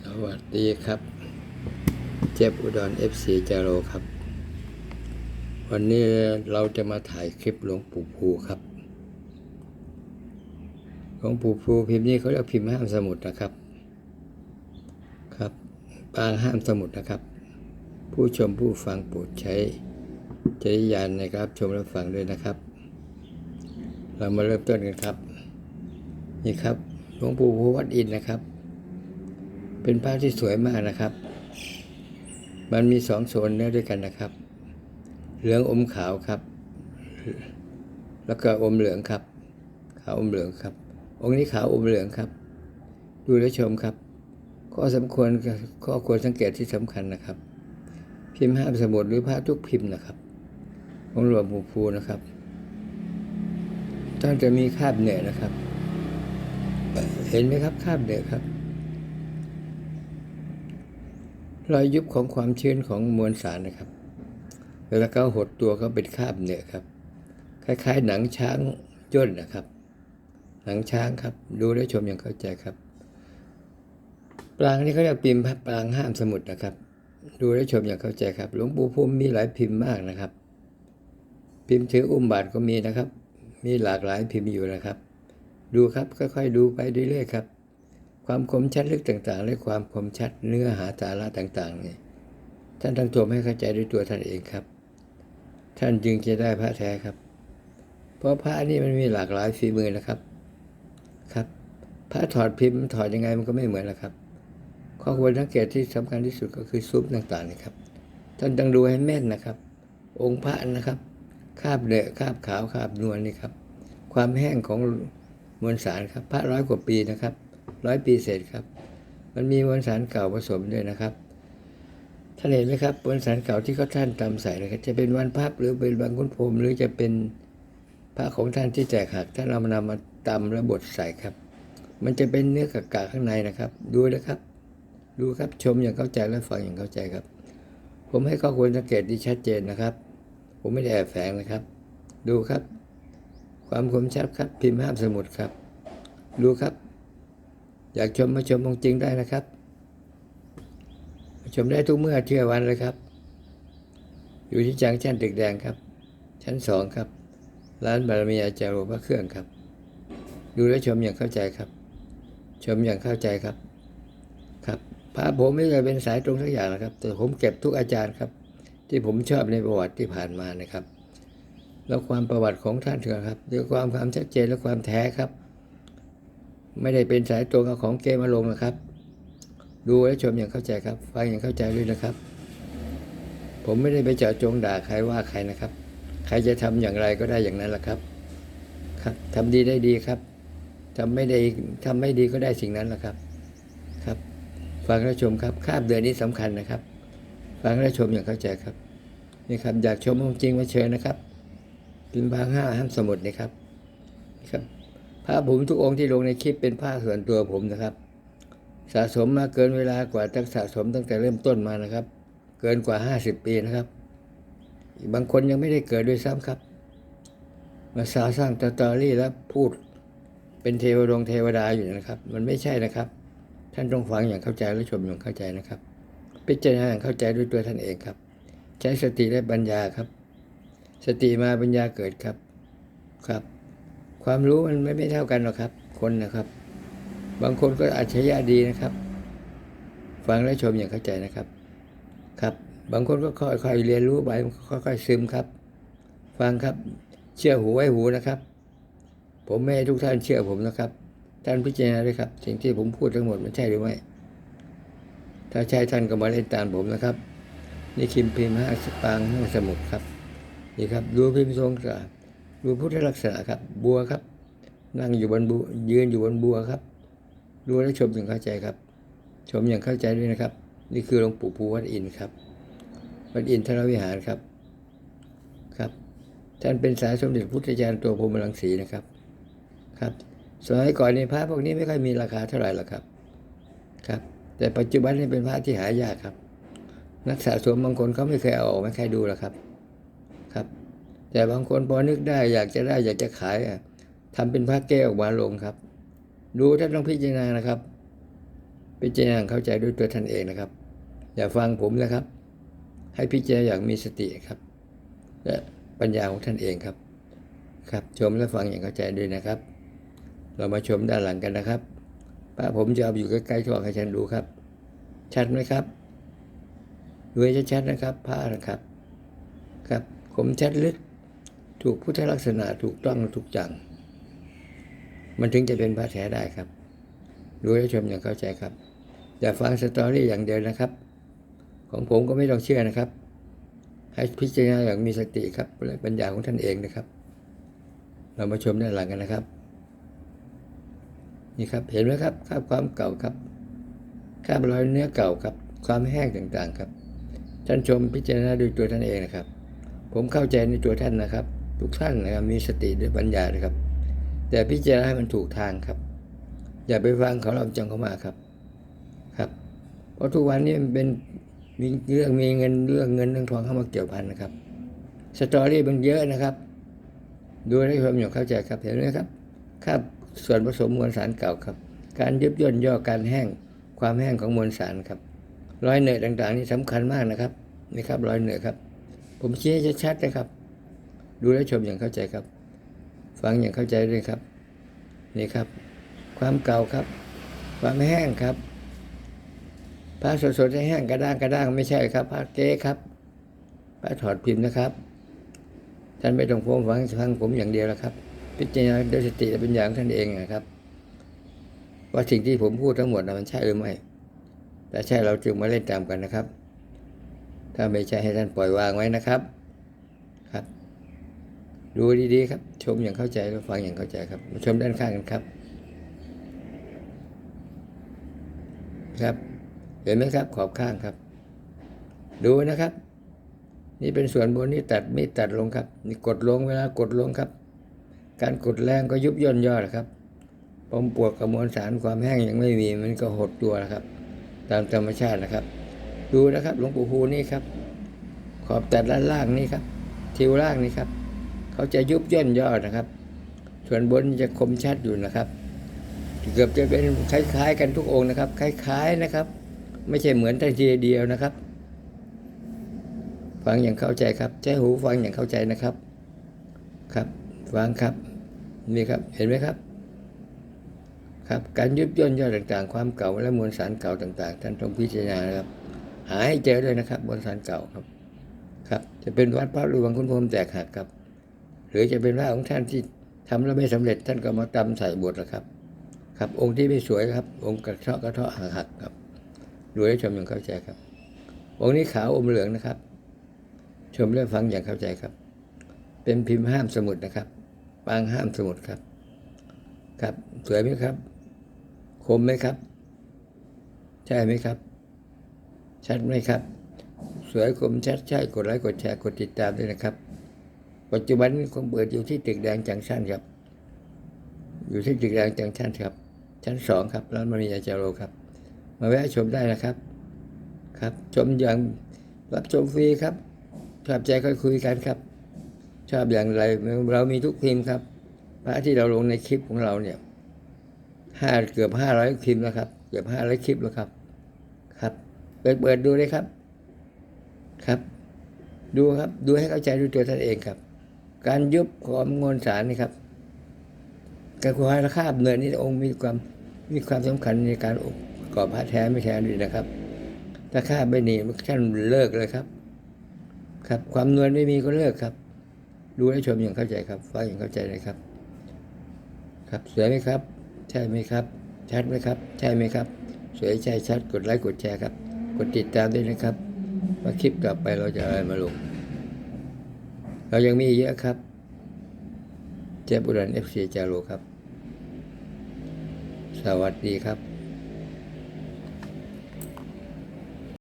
สวัสดีครับ เจ็บอุดรเอฟซีจาโรครับ วันนี้เราจะมาถ่ายคลิปหลวงปู่ภูครับ หลวงปู่ภูพิมพ์นี้เขาเรียกพิมพ์ห้ามสมุดนะครับ ครับปางห้ามสมุดนะครับ ผู้ชมผู้ฟังโปรดใช้จริยานนการรับชมและฟังด้วยนะครับ เรามาเริ่มต้นกันครับ นี่ครับหลวงปู่ภูวัดอินนะครับ เป็นภาพที่สวยมากนะครับ มันมีสองโซนเนื้อด้วยกันนะครับ เหลืองอมขาวครับ แล้วก็อมเหลืองครับ ขาวอมเหลืองครับ องค์นี้ขาวอมเหลืองครับ ดูและชมครับ ข้อสำควรข้อควรสังเกตที่สำคัญนะครับ พิมพ์ห้ามสมุดหรือพระทุกพิมพ์นะครับของหลวงปู่ภูนะครับท่านจะมีคาบเหนือนะครับ เห็นไหมครับคาบเหนือครับ รอยยุบของความชื้นของมวลสารนะครับ เวลาเขาหดตัวเขาเป็นคาบเหนือครับ คล้ายๆ หนังช้างย่นนะครับ หนังช้างครับดูและชมอย่างเข้าใจครับ ปรางนี้เขาเรียกพิมพ์พระปรางห้ามสมุดนะครับ ดูและชมอย่างเข้าใจครับ หลวงปู่พุ่มมีหลายพิมพ์มากนะครับ พิมพ์ถืออุ้มบาทก็มีนะครับ มีหลากหลายพิมพ์อยู่นะครับ ดูครับค่อยๆดูไปเรื่อยๆครับ ความคมชัดลึกต่างๆ และความคมชัดเนื้อหาสาระต่างๆเนี่ยท่านต้งทวมให้เข้าใจด้วยตัวท่านเองครับ ท่านจึงจะได้พระแท้ครับ เพราะพระนี่มันมีหลากหลายฝีมือนะครับ ครับ พระถอดพิมพ์ถอดยังไงมันก็ไม่เหมือนละครับ ข้อควรสังเกตที่สำคัญที่สุดก็คือซุปต่างๆนะครับ ท่านต้องดูให้แม่นนะครับ องค์พระนะครับคาบเดอะคาบขาวคาบนวลนี่ครับ ความแห้งของมวลสารครับ พระร้อยกว่าปีนะครับ ร้อยปีเศษครับ มันมีมวลสารเก่าผสมด้วยนะครับท่านเห็นไหมครับมวลสารเก่าที่เขาท่านตำใส่นะครับ จะเป็นวันพับหรือเป็นบางคุณพรมหรือจะเป็นพระของท่านที่แตกหักท่านเอามานำมาตำและบดใส่ครับ มันจะเป็นเนื้อกากาข้างในนะครับ ดูนะครับ ดูครับชมอย่างเข้าใจและฟังอย่างเข้าใจครับ ผมให้ข้อควรสังเกตที่ชัดเจนนะครับ ผมไม่ได้แอบแฝงนะครับ ดูครับ ความคมชัดครับพิมพ์ห้ามสมุดครับ ดูครับ อยากชมมาชมองจริงได้นะครับ ชมได้ทุกเมื่อเชื่อวันเลยครับ อยู่ที่จังชั้นตึกแดงครับ ชั้นสองครับ ร้านบารมีอาจารย์หลวงพระเครื่องครับ ดูและชมอย่างเข้าใจครับ ชมอย่างเข้าใจครับ ครับพระผมไม่เคยเป็นสายตรงสักอย่างนะครับ แต่ผมเก็บทุกอาจารย์ครับ ที่ผมชอบในประวัติที่ผ่านมานะครับ แล้วความประวัติของท่านเถอะครับด้วยความความชัดเจนและความแท้ครับ ไม่ได้เป็นสายตรงของเกมมาลงนะครับ ดูและชมอย่างเข้าใจครับ ฟังอย่างเข้าใจด้วยนะครับ ผมไม่ได้ไปเจาะจงด่าใครว่าใครนะครับ ใครจะทำอย่างไรก็ได้อย่างนั้นแหละครับ ครับทำดีได้ดีครับทำไม่ได้ทำไม่ดีก็ได้สิ่งนั้นแหละครับครับ ฟังและชมครับคาบเดือนนี้สำคัญนะครับ ฟังและชมอย่างเข้าใจครับนี่ครับอยากชมองจริงมาเชิญนะครับพิมพ์บางห้าห้ามสมุดนี่ครับนี่ครับ พระผมทุกองค์ที่ลงในคลิปเป็นผ้าส่วนตัวผมนะครับ สะสมมาเกินเวลากว่าตั้งสะสมตั้งแต่เริ่มต้นมานะครับ เกินกว่าห้าสิบปีนะครับ บางคนยังไม่ได้เกิดด้วยซ้ำครับ มาสาสร้างตตอรี่แล้วพูดเป็นเทวดงเทวดาอยู่นะครับ มันไม่ใช่นะครับ ท่านต้องฟังอย่างเข้าใจและชมอย่างเข้าใจนะครับ พิจารณาอย่างเข้าใจด้วยตัวท่านเองครับ ใช้สติและปัญญาครับ สติมาปัญญาเกิดครับครับ ความรู้มันไม่ไม่เท่ากันหรอกครับ คนนะครับ บางคนก็อัจฉริยะดีนะครับ ฟังและชมอย่างเข้าใจนะครับ ครับ บางคนก็ค่อยๆเรียนรู้ไปค่อยๆซึมครับ ฟังครับเชื่อหูไว้หูนะครับ ผมไม่ให้ทุกท่านเชื่อผมนะครับ ท่านพิจารณาด้วยครับ สิ่งที่ผมพูดทั้งหมดมันใช่หรือไม่ถ้าใช่ท่านก็มาเล่นตามผมนะครับ นี่คิมพิมพ์ห้าสปางห้าสมุดครับ นี่ครับดูพิมพ์ทรงกระ ดูพุทธลักษณะครับ บัวครับ นั่งอยู่บนบัวยืนอยู่บนบัวครับดูและชมอย่างเข้าใจครับ ชมอย่างเข้าใจด้วยนะครับ นี่คือหลวงปู่ภูวัดอินครับวัดอินทรวิหารครับครับท่านเป็นสายสมเด็จพุทธจารย์ตัวพรหมรังสีนะครับครับสมัยก่อนในพระพวกนี้ไม่ค่อยมีราคาเท่าไหร่หรอกครับครับ แต่ปัจจุบันนี่เป็นพระที่หายากครับ นักสะสมบางคนเขาไม่เคยเอาออกไม่เคยดูหรอกครับครับ แต่บางคนพอนึกได้อยากจะได้อยากจะขายอะทำเป็นพระแก้วออกมาลงครับ ดูท่านต้องพิจารณานะครับ พิจารณาเข้าใจด้วยตัวท่านเองนะครับ อย่าฟังผมนะครับ ให้พิจารณาอย่างมีสติครับ และปัญญาของท่านเองครับ ครับชมและฟังอย่างเข้าใจด้วยนะครับ เรามาชมด้านหลังกันนะครับพระผมจะเอาอยู่ใกล้ๆช่องให้ฉันดูครับ ชัดไหมครับดูให้ชัดๆนะครับพระนะครับ ครับผมชัดลึก ถูกพุทธลักษณะถูกต้องถูกจัง มันถึงจะเป็นพระแท้ได้ครับ ดูและชมอย่างเข้าใจครับ อย่าฟังสตอรี่อย่างเดียวนะครับ ของผมก็ไม่ต้องเชื่อนะครับ ให้พิจารณาอย่างมีสติครับและปัญญาของท่านเองนะครับ เรามาชมด้านหลังกันนะครับ นี่ครับเห็นไหมครับคราบความเก่าครับคราบรอยเนื้อเก่าครับความแห้งต่างๆครับ ท่านชมพิจารณาด้วยตัวท่านเองนะครับ ผมเข้าใจในตัวท่านนะครับ ทุกท่านนะครับมีสติด้วยปัญญานะครับ แต่พิจารณาให้มันถูกทางครับ อย่าไปฟังเขาลำจังเขามาครับ ครับ เพราะทุกวันนี้มันเป็นมีเรื่องมีเงินเรื่องเงินเรื่องทองเข้ามาเกี่ยวพันนะครับสตอรี่มันเยอะนะครับดูให้ความอย่างเข้าใจครับเห็นไหมครับครับส่วนผสมมวลสารเก่าครับ การยุบย่นย่อการแห้งความแห้งของมวลสารครับรอยเหนื่อยต่างๆ นี่สำคัญมากนะครับนี่ครับรอยเหนื่อยครับ ผมชี้ให้ชัดๆนะครับ ดูและชมอย่างเข้าใจครับ ฟังอย่างเข้าใจด้วยครับ นี่ครับ ความเก่าครับ ความแห้งครับผ้าสดๆให้แห้งกระด้างกระด้างไม่ใช่ครับผ้าเก๊ครับผ้าถอดพิมพ์นะครับท่านไม่ต้องผมฟังฟังผมอย่างเดียวแล้วครับ พิจารณาโดยสติและปัญญางท่านเองนะครับ ว่าสิ่งที่ผมพูดทั้งหมดนะมันใช่หรือไม่แต่ใช่เราจึงมาเล่นตามกันนะครับ ถ้าไม่ใช่ให้ท่านปล่อยวางไว้นะครับครับ ดูดีๆครับ ชมอย่างเข้าใจแล้วฟังอย่างเข้าใจครับ มาชมด้านข้างกันครับ ครับเห็นไหมครับ ขอบข้างครับ ดูนะครับ นี่เป็นส่วนบนนี่ตัดไม่ตัดลงครับ นี่กดลงเวลากดลงครับ การกดแรงก็ยุบย่นย่อนะครับปมปวดกับมวลสารความแห้งยังไม่มีมันก็หดตัวนะครับ ตามธรรมชาตินะครับ ดูนะครับหลวงปู่ฮูนี่ครับ ขอบตัดด้านล่างนี่ครับทิวล่างนี่ครับ เขาจะยุบย่นย่อนะครับ ส่วนบนจะคมชัดอยู่นะครับ เกือบจะเป็นคล้าย ๆ กันทุกองค์นะครับ คล้าย ๆนะครับ ไม่ใช่เหมือนแต่ทีเดียวนะครับ ฟังอย่างเข้าใจครับ ใช้หูฟังอย่างเข้าใจนะครับ ครับฟังครับนี่ครับเห็นไหมครับครับการยุบย่นย่อต่างๆ ความเก่าและมวลสารเก่าต่าง ๆ ท่านต้องพิจารณานะครับ หาให้เจอด้วยนะครับมวลสารเก่าครับ ครับ จะเป็นวัดพระหลวงคุณพรมแตกหักครับ หรือจะเป็นพระของท่านที่ทำแล้วไม่สำเร็จท่านก็มาตำใส่บทนะครับ ครับ องค์ที่ไม่สวยครับ องค์กระเทาะกระเทาะหักหักครับดูให้ชมอย่างเข้าใจครับ องค์นี้ขาวอมเหลืองนะครับ ชมและฟังอย่างเข้าใจครับ เป็นพิมพ์ห้ามสมุดนะครับปางห้ามสมุดครับ ครับสวยไหมครับ คมไหมครับ ใช่ไหมครับ ชัดไหมครับ สวยคมชัดใช่กดไลค์กดแชร์กดติดตามด้วยนะครับ ปัจจุบันคงเปิดอยู่ที่ตึกแดงจังชั่นครับ อยู่ที่ตึกแดงจังชั่นครับ ชั้นสองครับร้านมณียาจาโรครับ มาแวะชมได้นะครับ ครับ ชมอย่างรับชมฟรีครับชอบใจค่อยคุยกันครับ ชอบอย่างไรเรามีทุกพิมพ์ครับ พระที่เราลงในคลิปของเราเนี่ยห้าเกือบห้าร้อยพิมพ์แล้วครับ เกือบห้าร้อยคลิปแล้วครับ ครับ เปิดเปิดดูเลยครับ ครับ ดูครับ ดูให้เข้าใจด้วยตัวท่านเองครับ การยุบของมวลสารนี่ครับการคุยราคาบเนินนี่องค์มีความมีความสำคัญในการประกอบพระแท้ไม่แท้ด้วยนะครับ ถ้าค่าไม่หนีท่านเลิกเลยครับ ครับ ความนวลไม่มีก็เลิกครับ ดูและชมอย่างเข้าใจครับฟังอย่างเข้าใจเลยครับ ครับสวยไหมครับ ใช่ไหมครับ ชัดไหมครับ ใช่ไหมครับ สวยใช่ชัดกดไลค์กดแชร์ครับ กดติดตามด้วยนะครับว่าคลิปต่อไปเราจะอะไรมาลง เรายังมีเยอะครับ เจ้าบุรันเอฟซีจารุครับ สวัสดีครับ